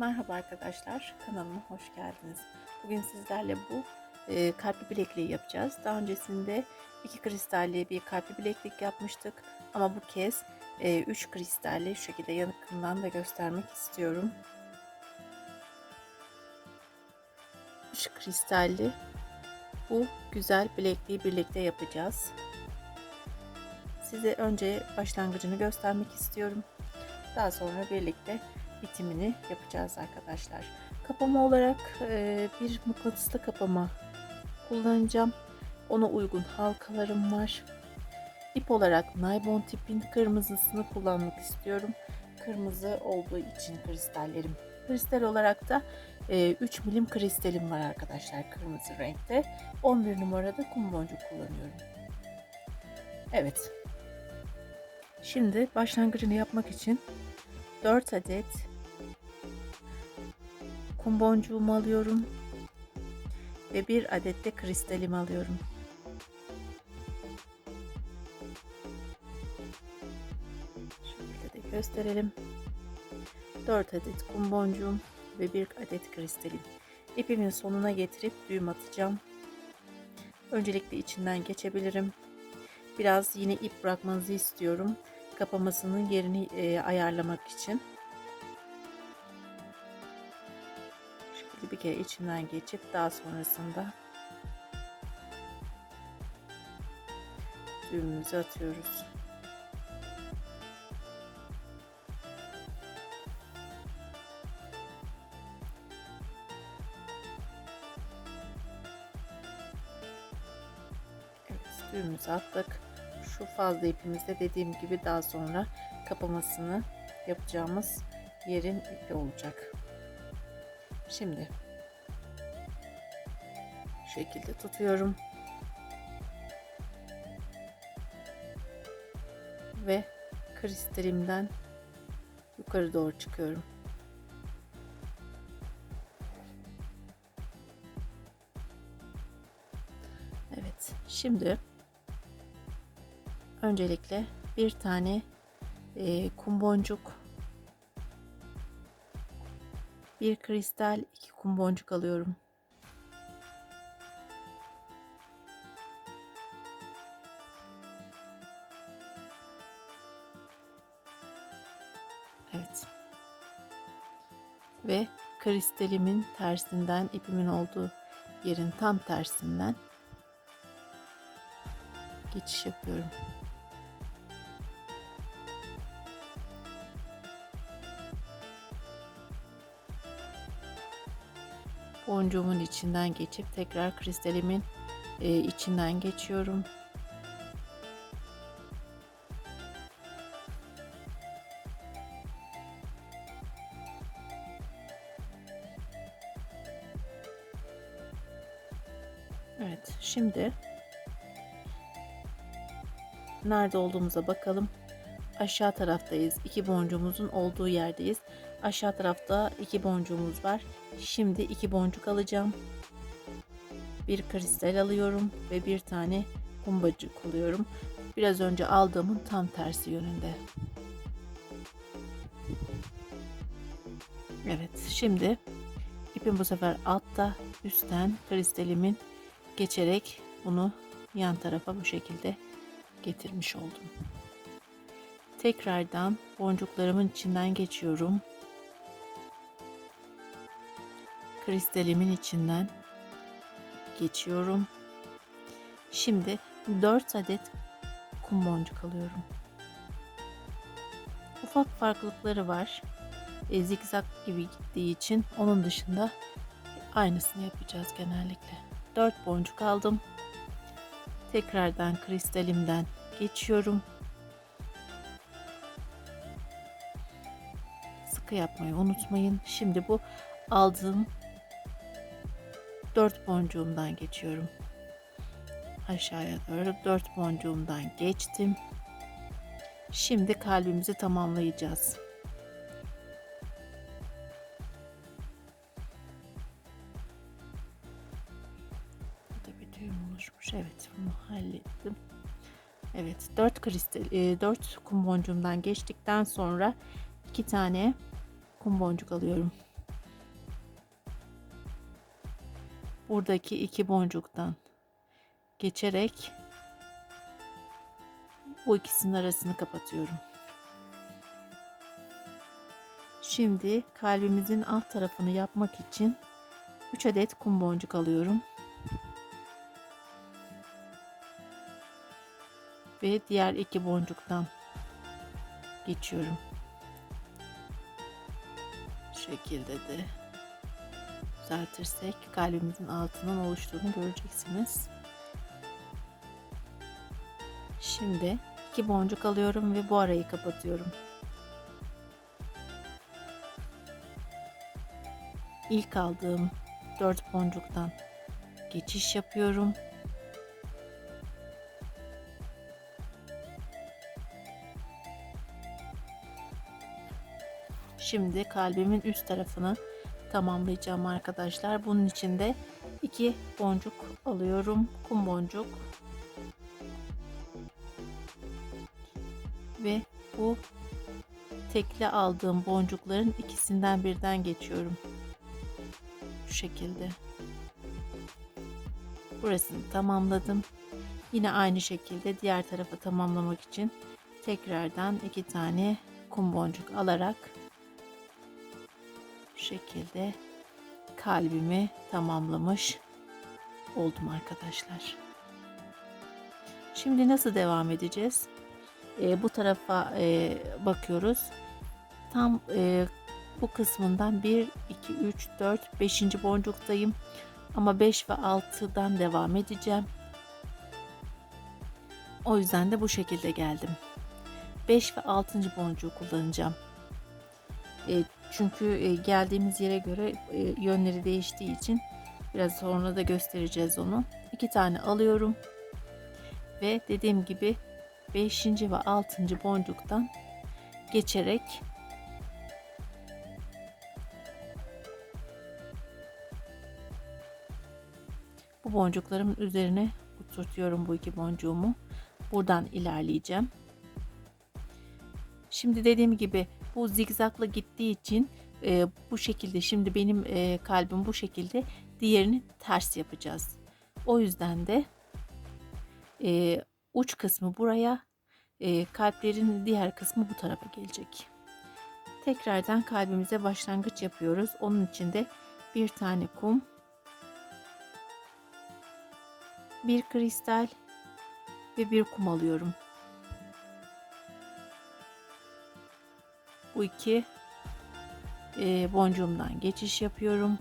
Merhaba arkadaşlar, kanalıma hoş geldiniz. Bugün sizlerle bu e, kalpli bilekliği yapacağız. Daha öncesinde iki kristalli bir kalpli bileklik yapmıştık. Ama bu kez e, üç kristalli şu şekilde yakından da göstermek istiyorum. Üç kristalli bu güzel bilekliği birlikte yapacağız. Size önce başlangıcını göstermek istiyorum. Daha sonra birlikte bitimini yapacağız arkadaşlar. Kapama olarak e, bir mıknatıslı kapama kullanacağım. Ona uygun halkalarım var. İp olarak naylon tipin kırmızısını kullanmak istiyorum. Kırmızı olduğu için kristallerim. Kristal olarak da e, 3 milim kristalim var arkadaşlar kırmızı renkte. 11 numarada kum boncuk kullanıyorum. Evet. Şimdi başlangıcını yapmak için 4 adet kum boncuğumu alıyorum ve bir adet de kristalimi alıyorum. Şöyle de gösterelim. 4 adet kum boncuğum ve bir adet kristalim. İpimin sonuna getirip düğüm atacağım. Öncelikle içinden geçebilirim. Biraz yine ip bırakmanızı istiyorum. Kapamasının yerini e, ayarlamak için. Bir kere içinden geçip daha sonrasında düğümümüzü atıyoruz. Evet düğümümüzü attık. Şu fazla ipimizde dediğim gibi daha sonra kapamasını yapacağımız yerin ipi olacak. Şimdi şu şekilde tutuyorum. Ve kristalimden yukarı doğru çıkıyorum. Evet, şimdi öncelikle bir tane e, kum boncuk bir kristal, iki kum boncuk alıyorum. Evet. Ve kristalimin tersinden, ipimin olduğu yerin tam tersinden geçiş yapıyorum. Boncuğumun içinden geçip tekrar kristalimin e, içinden geçiyorum. Evet, şimdi nerede olduğumuza bakalım. Aşağı taraftayız. İki boncuğumuzun olduğu yerdeyiz. Aşağı tarafta iki boncuğumuz var. Şimdi iki boncuk alacağım. Bir kristal alıyorum ve bir tane kumbacık alıyorum. Biraz önce aldığımın tam tersi yönünde. Evet şimdi ipim bu sefer altta üstten kristalimin geçerek bunu yan tarafa bu şekilde getirmiş oldum. Tekrardan boncuklarımın içinden geçiyorum. Kristalimin içinden geçiyorum. Şimdi 4 adet kum boncuk alıyorum. Ufak farklılıkları var. E, zikzak gibi gittiği için onun dışında aynısını yapacağız genellikle. 4 boncuk aldım. Tekrardan kristalimden geçiyorum. Sıkı yapmayı unutmayın. Şimdi bu aldığım dört boncuğumdan geçiyorum. Aşağıya doğru dört boncuğumdan geçtim. Şimdi kalbimizi tamamlayacağız. Burada bir düğüm oluşmuş. Evet bunu hallettim. Evet 4 kristal e, 4 kum boncuğumdan geçtikten sonra iki tane kum boncuk alıyorum. Buradaki iki boncuktan geçerek bu ikisinin arasını kapatıyorum. Şimdi kalbimizin alt tarafını yapmak için 3 adet kum boncuk alıyorum. Ve diğer iki boncuktan geçiyorum. Şu şekilde de düzeltirsek kalbimizin altından oluştuğunu göreceksiniz. Şimdi iki boncuk alıyorum ve bu arayı kapatıyorum. İlk aldığım 4 boncuktan geçiş yapıyorum. Şimdi kalbimin üst tarafını tamamlayacağım arkadaşlar. Bunun için de iki boncuk alıyorum. Kum boncuk. Ve bu tekli aldığım boncukların ikisinden birden geçiyorum. Şu şekilde. Burasını tamamladım. Yine aynı şekilde diğer tarafı tamamlamak için tekrardan iki tane kum boncuk alarak şekilde kalbimi tamamlamış oldum arkadaşlar. Şimdi nasıl devam edeceğiz? Ee, bu tarafa e, bakıyoruz. Tam e, bu kısmından 1, 2, 3, 4, 5. boncuktayım. Ama 5 ve 6'dan devam edeceğim. O yüzden de bu şekilde geldim. 5 ve 6. boncuğu kullanacağım. E, çünkü e, geldiğimiz yere göre e, yönleri değiştiği için biraz sonra da göstereceğiz onu. İki tane alıyorum. Ve dediğim gibi 5. ve 6. boncuktan geçerek bu boncuklarımın üzerine oturtuyorum bu iki boncuğumu. Buradan ilerleyeceğim. Şimdi dediğim gibi bu zigzakla gittiği için e, bu şekilde şimdi benim e, kalbim bu şekilde diğerini ters yapacağız. O yüzden de e, uç kısmı buraya e, kalplerin diğer kısmı bu tarafa gelecek. Tekrardan kalbimize başlangıç yapıyoruz. Onun için de bir tane kum, bir kristal ve bir kum alıyorum. Bu iki e, boncuğumdan geçiş yapıyorum.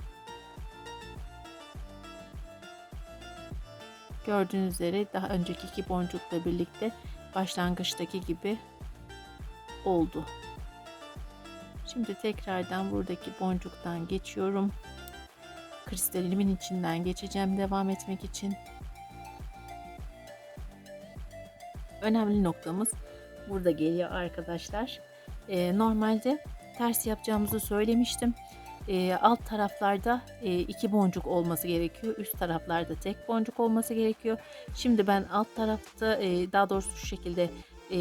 Gördüğünüz üzere daha önceki iki boncukla birlikte başlangıçtaki gibi oldu. Şimdi tekrardan buradaki boncuktan geçiyorum. Kristalimin içinden geçeceğim devam etmek için. Önemli noktamız burada geliyor arkadaşlar. E, normalde ters yapacağımızı söylemiştim. E, alt taraflarda e, iki boncuk olması gerekiyor. Üst taraflarda tek boncuk olması gerekiyor. Şimdi ben alt tarafta e, daha doğrusu şu şekilde e,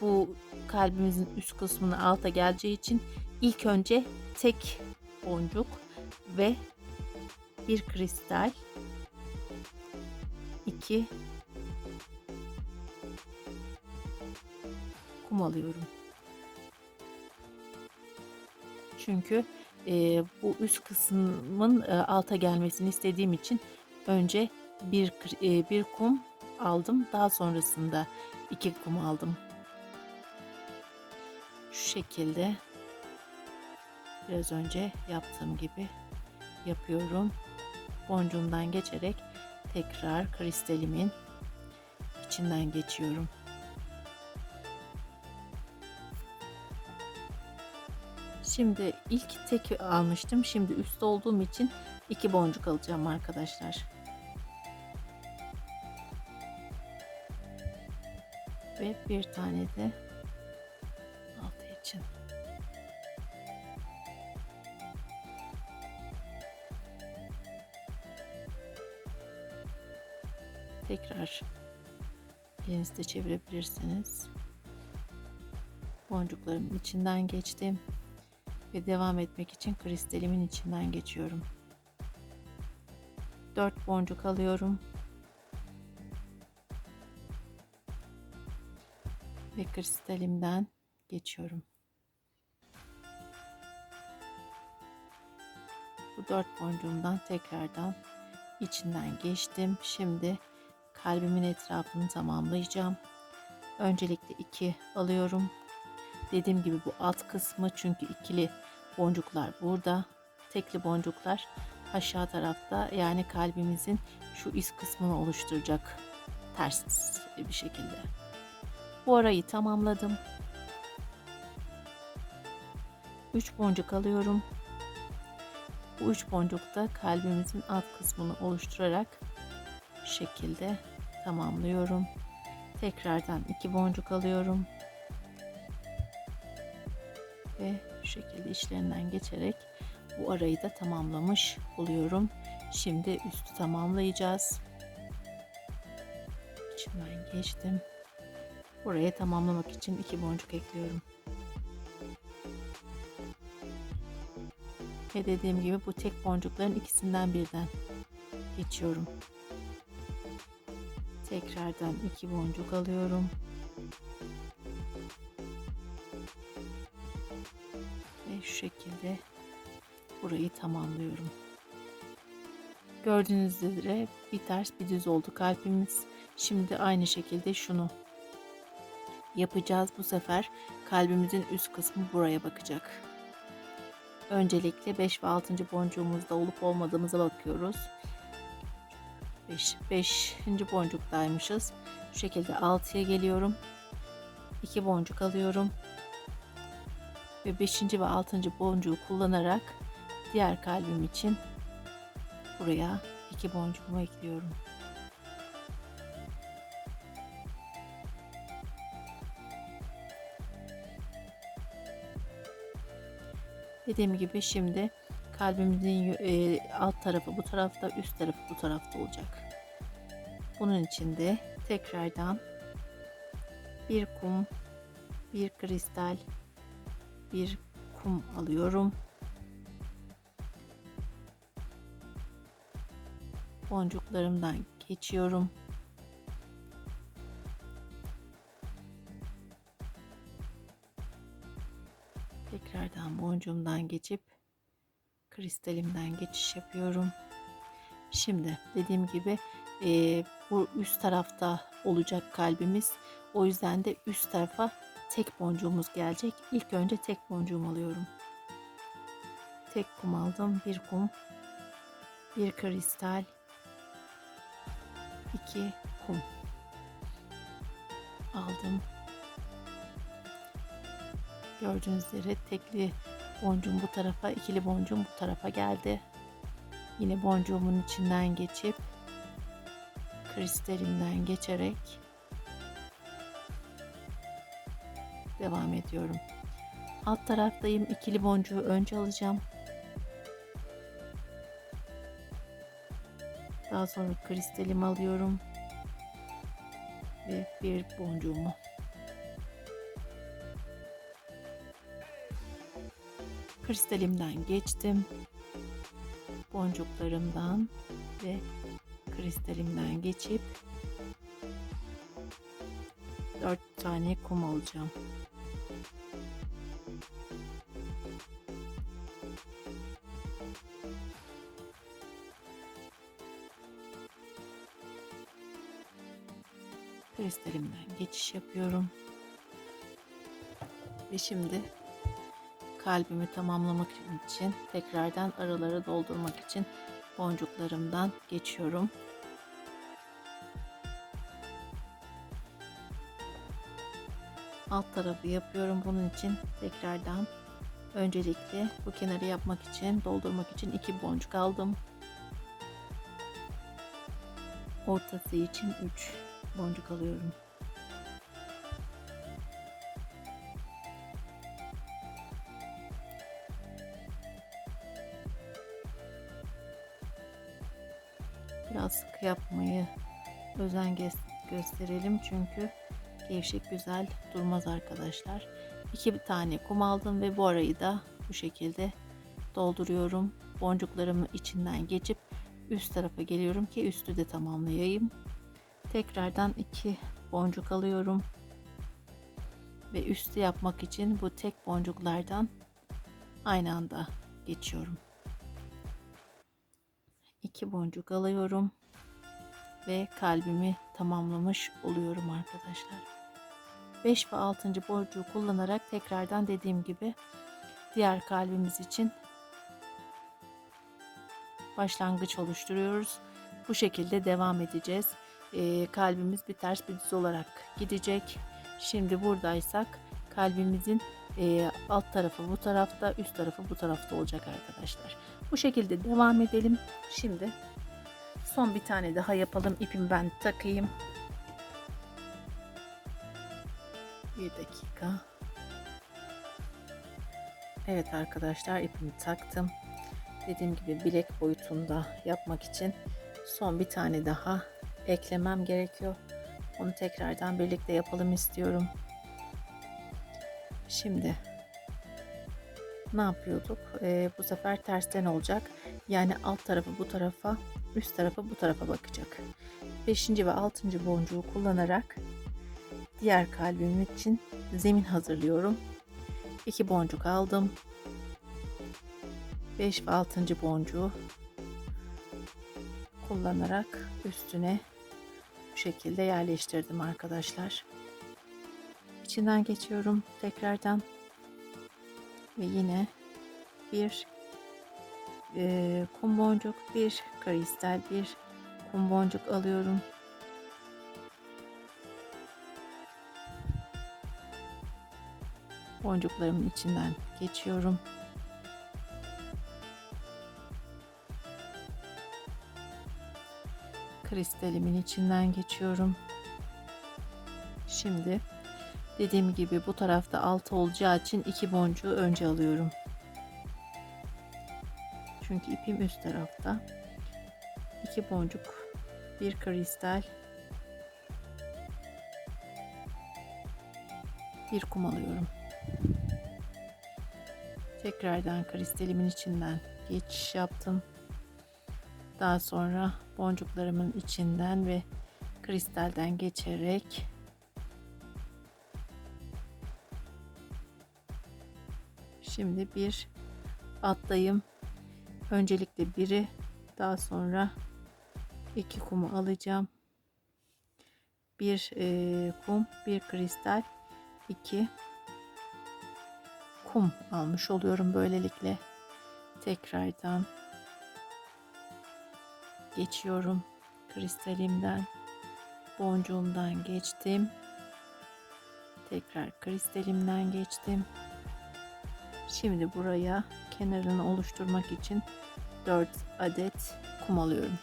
bu kalbimizin üst kısmını alta geleceği için ilk önce tek boncuk ve bir kristal iki kum alıyorum. Çünkü e, bu üst kısmın e, alta gelmesini istediğim için önce bir e, bir kum aldım. Daha sonrasında iki kum aldım. Şu şekilde biraz önce yaptığım gibi yapıyorum. Boncuğumdan geçerek tekrar kristalimin içinden geçiyorum. Şimdi ilk tek almıştım. Şimdi üstte olduğum için iki boncuk alacağım arkadaşlar. Ve bir tane de altı için. Tekrar elinizde çevirebilirsiniz. Boncuklarımın içinden geçtim ve devam etmek için kristalimin içinden geçiyorum. 4 boncuk alıyorum. Ve kristalimden geçiyorum. Bu 4 boncuğumdan tekrardan içinden geçtim. Şimdi kalbimin etrafını tamamlayacağım. Öncelikle 2 alıyorum. Dediğim gibi bu alt kısmı çünkü ikili boncuklar burada. Tekli boncuklar aşağı tarafta yani kalbimizin şu iz kısmını oluşturacak ters bir şekilde. Bu arayı tamamladım. 3 boncuk alıyorum. Bu 3 boncuk da kalbimizin alt kısmını oluşturarak şekilde tamamlıyorum. Tekrardan 2 boncuk alıyorum. Şekilde işlerinden geçerek bu arayı da tamamlamış oluyorum. Şimdi üstü tamamlayacağız. İçinden geçtim. Buraya tamamlamak için iki boncuk ekliyorum. Ve dediğim gibi bu tek boncukların ikisinden birden geçiyorum. Tekrardan iki boncuk alıyorum. Şekilde burayı tamamlıyorum. Gördüğünüz üzere bir ters bir düz oldu kalbimiz. Şimdi aynı şekilde şunu yapacağız. Bu sefer kalbimizin üst kısmı buraya bakacak. Öncelikle 5 ve 6. boncuğumuzda olup olmadığımıza bakıyoruz. 5. 5. boncuktaymışız. Şu şekilde 6'ya geliyorum. 2 boncuk alıyorum. Ve 5. ve 6. boncuğu kullanarak diğer kalbim için buraya 2 boncuğumu ekliyorum. Dediğim gibi şimdi kalbimizin e, alt tarafı bu tarafta, üst tarafı bu tarafta olacak. Bunun için de tekrardan bir kum, bir kristal, bir kum alıyorum. Boncuklarımdan geçiyorum. Tekrardan boncuğumdan geçip kristalimden geçiş yapıyorum. Şimdi dediğim gibi e, bu üst tarafta olacak kalbimiz. O yüzden de üst tarafa tek boncuğumuz gelecek. İlk önce tek boncuğumu alıyorum. Tek kum aldım. Bir kum. Bir kristal. iki kum. Aldım. Gördüğünüz üzere tekli boncuğum bu tarafa, ikili boncuğum bu tarafa geldi. Yine boncuğumun içinden geçip kristalimden geçerek devam ediyorum. Alt taraftayım. ikili boncuğu önce alacağım. Daha sonra kristalimi alıyorum. Ve bir boncuğumu kristalimden geçtim. Boncuklarımdan ve kristalimden geçip 4 tane kum alacağım. Yapıyorum. Ve şimdi kalbimi tamamlamak için tekrardan araları doldurmak için boncuklarımdan geçiyorum. Alt tarafı yapıyorum. Bunun için tekrardan öncelikle bu kenarı yapmak için doldurmak için iki boncuk aldım. Ortası için 3 boncuk alıyorum. Özen gösterelim çünkü gevşek güzel durmaz arkadaşlar. İki tane kum aldım ve bu arayı da bu şekilde dolduruyorum. Boncuklarımı içinden geçip üst tarafa geliyorum ki üstü de tamamlayayım. Tekrardan iki boncuk alıyorum. Ve üstü yapmak için bu tek boncuklardan aynı anda geçiyorum. İki boncuk alıyorum ve kalbimi tamamlamış oluyorum arkadaşlar. 5 ve 6. boncuğu kullanarak tekrardan dediğim gibi diğer kalbimiz için başlangıç oluşturuyoruz. Bu şekilde devam edeceğiz. Ee, kalbimiz bir ters bir düz olarak gidecek. Şimdi buradaysak kalbimizin e, alt tarafı bu tarafta, üst tarafı bu tarafta olacak arkadaşlar. Bu şekilde devam edelim. Şimdi son bir tane daha yapalım. İpimi ben takayım. Bir dakika. Evet arkadaşlar ipimi taktım. Dediğim gibi bilek boyutunda yapmak için son bir tane daha eklemem gerekiyor. Onu tekrardan birlikte yapalım istiyorum. Şimdi ne yapıyorduk? Ee, bu sefer tersten olacak. Yani alt tarafı bu tarafa, üst tarafı bu tarafa bakacak. 5. ve 6. boncuğu kullanarak diğer kalbim için zemin hazırlıyorum. 2 boncuk aldım. 5 ve 6. boncuğu kullanarak üstüne bu şekilde yerleştirdim arkadaşlar. İçinden geçiyorum tekrardan ve yine bir e, kum boncuk, bir kristal, bir kum boncuk alıyorum. Boncuklarımın içinden geçiyorum. kristalimin içinden geçiyorum. Şimdi dediğim gibi bu tarafta altı olacağı için iki boncuğu önce alıyorum. Çünkü ipim üst tarafta. İki boncuk, bir kristal, bir kum alıyorum. Tekrardan kristalimin içinden geçiş yaptım. Daha sonra boncuklarımın içinden ve kristalden geçerek şimdi bir atlayım. Öncelikle biri daha sonra iki kumu alacağım. Bir e, kum, bir kristal, iki kum almış oluyorum böylelikle. Tekrardan geçiyorum. Kristalimden, boncuğumdan geçtim. Tekrar kristalimden geçtim. Şimdi buraya kenarını oluşturmak için 4 adet kum alıyorum.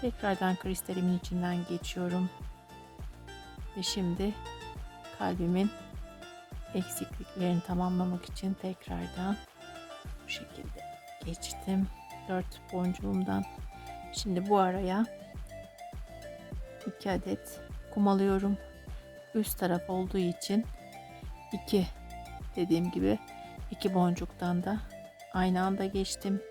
Tekrardan kristalimin içinden geçiyorum. Ve şimdi kalbimin eksikliklerini tamamlamak için tekrardan bu şekilde geçtim. 4 boncuğumdan. Şimdi bu araya 2 adet kum alıyorum. Üst taraf olduğu için 2 dediğim gibi 2 boncuktan da aynı anda geçtim.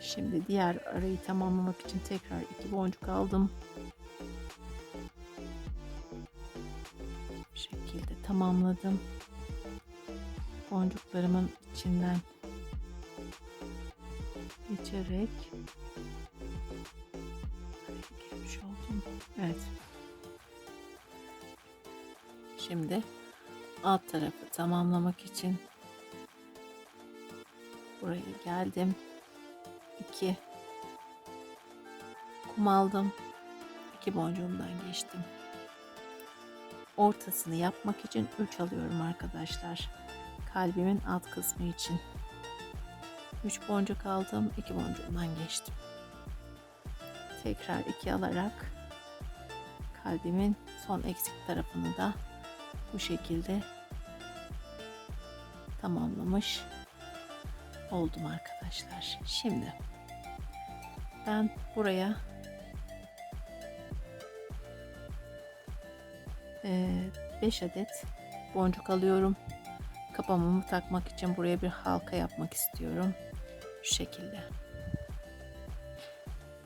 Şimdi diğer arayı tamamlamak için tekrar 2 boncuk aldım. Bu şekilde tamamladım. Boncuklarımın içinden geçerek. Evet. Şimdi alt tarafı tamamlamak için buraya geldim. 2 kum aldım. 2 boncuğumdan geçtim. Ortasını yapmak için 3 alıyorum arkadaşlar. Kalbimin alt kısmı için. 3 boncuk aldım. 2 boncuğundan geçtim. Tekrar 2 alarak kalbimin son eksik tarafını da bu şekilde tamamlamış oldum arkadaşlar. Şimdi ben buraya e, 5 adet boncuk alıyorum. Kapamamı takmak için buraya bir halka yapmak istiyorum. Şu şekilde.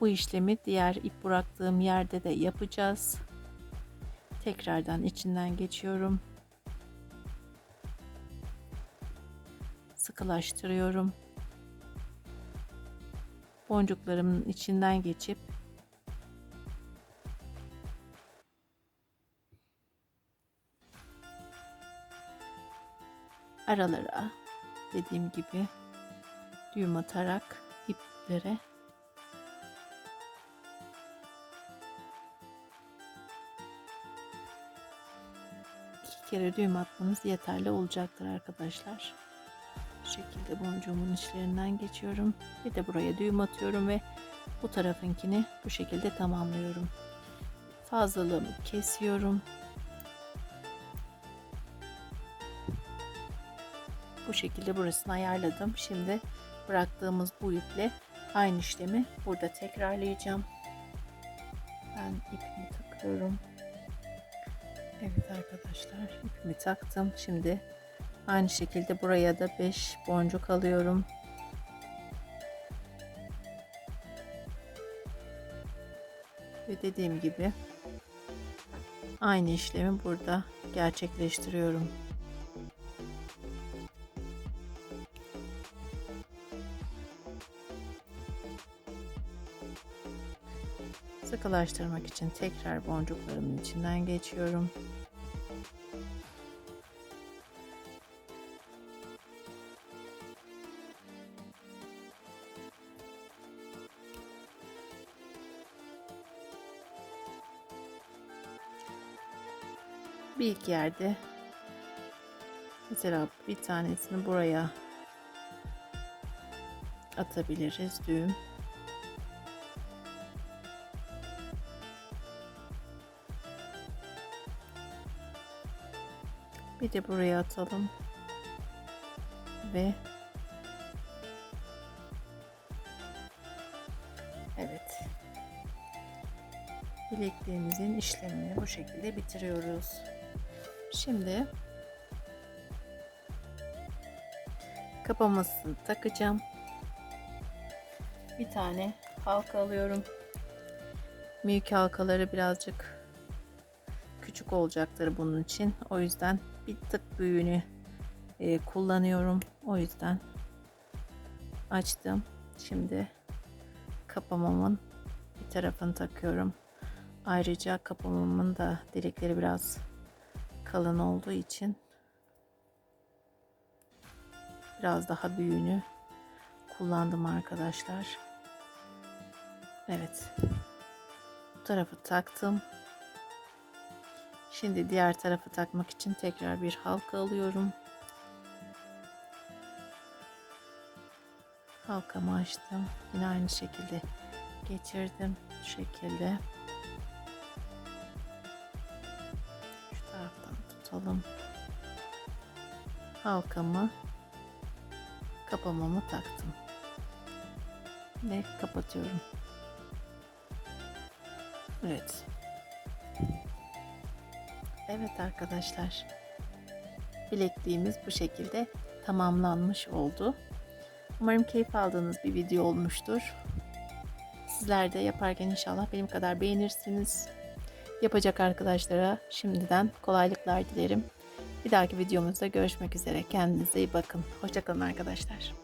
Bu işlemi diğer ip bıraktığım yerde de yapacağız. Tekrardan içinden geçiyorum. Sıkılaştırıyorum. Boncuklarımın içinden geçip aralara dediğim gibi düğüm atarak iplere kere düğüm atmanız yeterli olacaktır arkadaşlar. Bu şekilde boncuğumun içlerinden geçiyorum. Bir de buraya düğüm atıyorum ve bu tarafınkini bu şekilde tamamlıyorum. Fazlalığımı kesiyorum. Bu şekilde burasını ayarladım. Şimdi bıraktığımız bu iple aynı işlemi burada tekrarlayacağım. Ben ipimi takıyorum. Evet arkadaşlar ipimi taktım. Şimdi aynı şekilde buraya da 5 boncuk alıyorum. Ve dediğim gibi aynı işlemi burada gerçekleştiriyorum. Sıkılaştırmak için tekrar boncuklarımın içinden geçiyorum. Bir iki yerde mesela bir tanesini buraya atabiliriz düğüm. De buraya atalım. Ve Evet. Bilekliğimizin işlemini bu şekilde bitiriyoruz. Şimdi kapamasını takacağım. Bir tane halka alıyorum. Büyük halkaları birazcık küçük olacaktır bunun için. O yüzden bir tık büyüğünü e, kullanıyorum. O yüzden açtım. Şimdi kapamamın bir tarafını takıyorum. Ayrıca kapamamın da delikleri biraz kalın olduğu için biraz daha büyüğünü kullandım arkadaşlar. Evet. Bu tarafı taktım. Şimdi diğer tarafı takmak için tekrar bir halka alıyorum. Halkamı açtım. Yine aynı şekilde geçirdim. Şu şekilde. Şu taraftan tutalım. Halkamı kapamamı taktım. Ve kapatıyorum. Evet. Evet arkadaşlar. Bilekliğimiz bu şekilde tamamlanmış oldu. Umarım keyif aldığınız bir video olmuştur. Sizler de yaparken inşallah benim kadar beğenirsiniz. Yapacak arkadaşlara şimdiden kolaylıklar dilerim. Bir dahaki videomuzda görüşmek üzere. Kendinize iyi bakın. Hoşçakalın arkadaşlar.